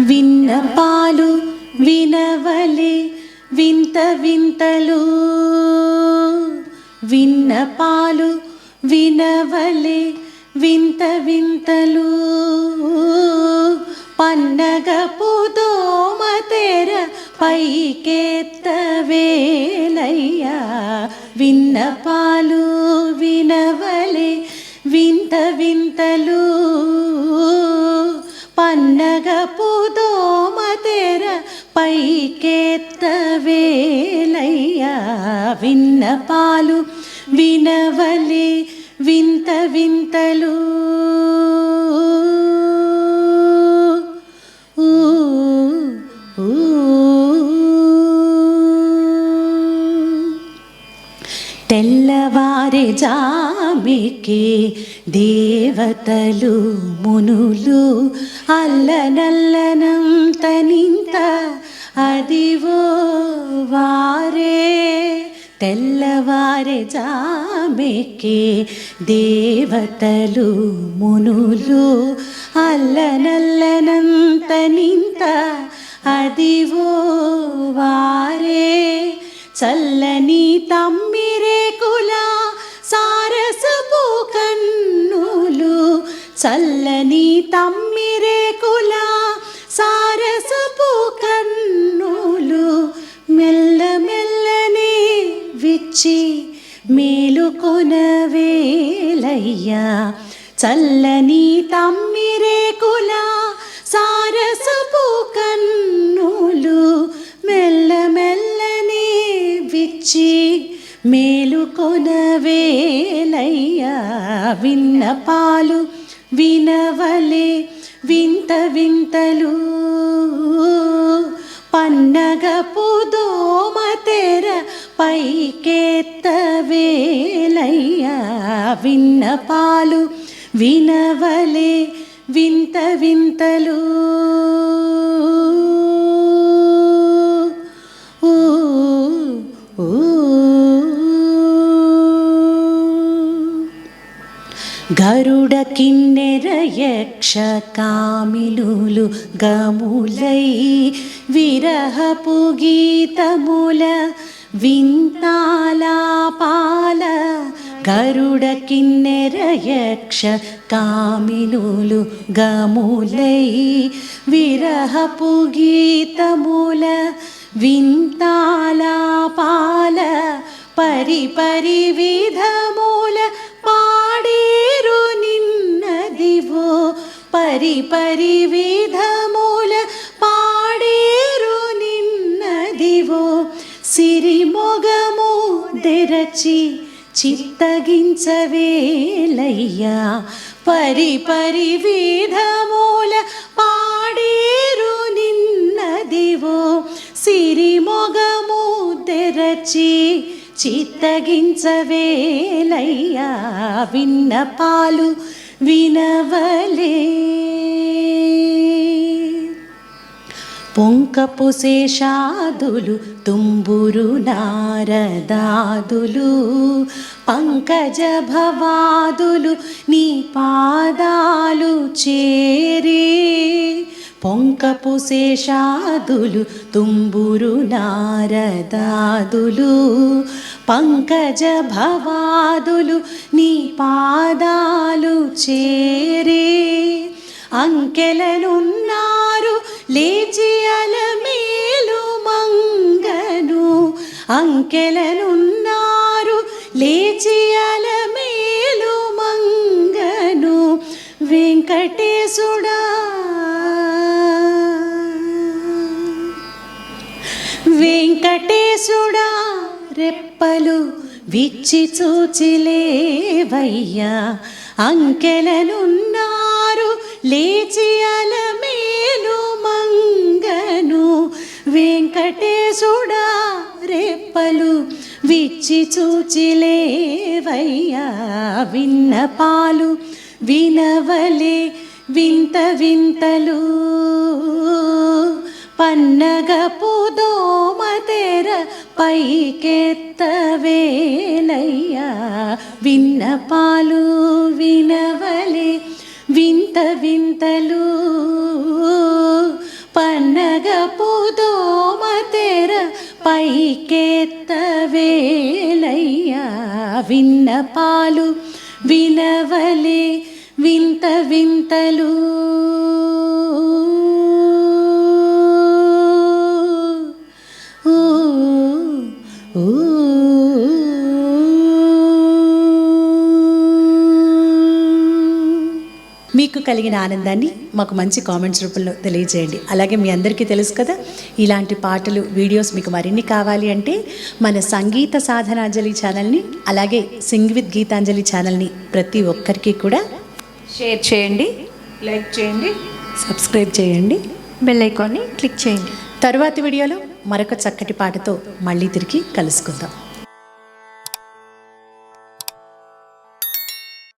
విన్నపాలు వినవలే వింత వింతలు. విన్నపాలు వినవలే వింత వింతలు. పన్నగ దోమ తెర పైకెత్తవేలయ్యా విన్నపాలు పైకెత్తవేలయ్యా విన్నపాలు వినవలే వింత వింతలు. తెల్లవారి జామికి దేవతలు మునులు అల్లనల్లనం తనింత అదివో వారే తెల్లవారే జామెకి దేవతలు మునులు. అల్లనల్లనంత నింత అదివో వారే చల్లని తమ్మిరే కుల సారసపు కన్నులు. చల్లని తమ్మి విచ్చి మేలుకొనవేలయ్యా చల్లని తమ్మిరేకుల సారసపు కన్నులు మెల్లమెల్లనే విచ్చి మేలుకొనవేలయ్యా విన్నపాలు వినవలే వింత వింతలు. పన్నగ పుదు పైకెత్తవేలయ్యా విన్నపాలు వినవలే వింత వింతలు. గరుడ కిన్నెర యక్ష కామిలులు గములై విరహపు గీతముల వింతాలాపాల గరుడ కిన్నెర యక్ష కామిలులు గములై విరహపు గీతముల వింతాలాపాల పరి పరి విధముల పాడేరు నిన్నదివో తెరచి చిత్తగించవేలయ్యా. పరి పరి విధమూల పాడేరు నిన్నదివో. సిరిమొగము తెరచి చిత్తగించవేలయ్యా. విన్నపాలు వినవలే. పొంకపు శేషాదులు తుంబురు నారదాదులు పంకజ భవాదులు నీ పాదాలు చేరే. పొంకపు శేషాదులు తుంబురు నారదాదులు పంకజ భవాదులు నీ పాదాలు చేరే. అంకెలనున్నారు లేచి అంకెలనున్నారు లేచి అలమేలు మంగను వెంకటేశుడా. వెంకటేశుడా రెప్పలు విచ్చి చూచిలేవయ్యా అంకెలనున్నారు లేచి అలమేలు మంగను వెంకటేశుడా. రెప్పలు విచ్చి చూచిలేవయ్యా విన్నపాలు వినవలే వింత వింతలు. పన్నగ దోమ తెర పైకెత్తవేలయ్యా విన్నపాలు వినవలే వింత వింతలు. పైకెత్తవేలయ్యా విన్నపాలు వినవలే వింత వింతలు. ఊ, ఊ, కలిగిన ఆనందాన్ని మాకు మంచి కామెంట్స్ రూపంలో తెలియజేయండి. అలాగే మీ అందరికీ తెలుసు కదా ఇలాంటి పాటలు వీడియోస్ మీకు మరిన్ని కావాలి అంటే మన సంగీత సాధనాంజలి ఛానల్ని అలాగే సింగ్ విత్ గీతాంజలి ఛానల్ని ప్రతి ఒక్కరికి కూడా షేర్ చేయండి లైక్ చేయండి సబ్స్క్రైబ్ చేయండి బెల్ ఐకాన్ని క్లిక్ చేయండి. తరువాతి వీడియోలో మరొక చక్కటి పాటతో మళ్ళీ తిరిగి కలుసుకుందాం.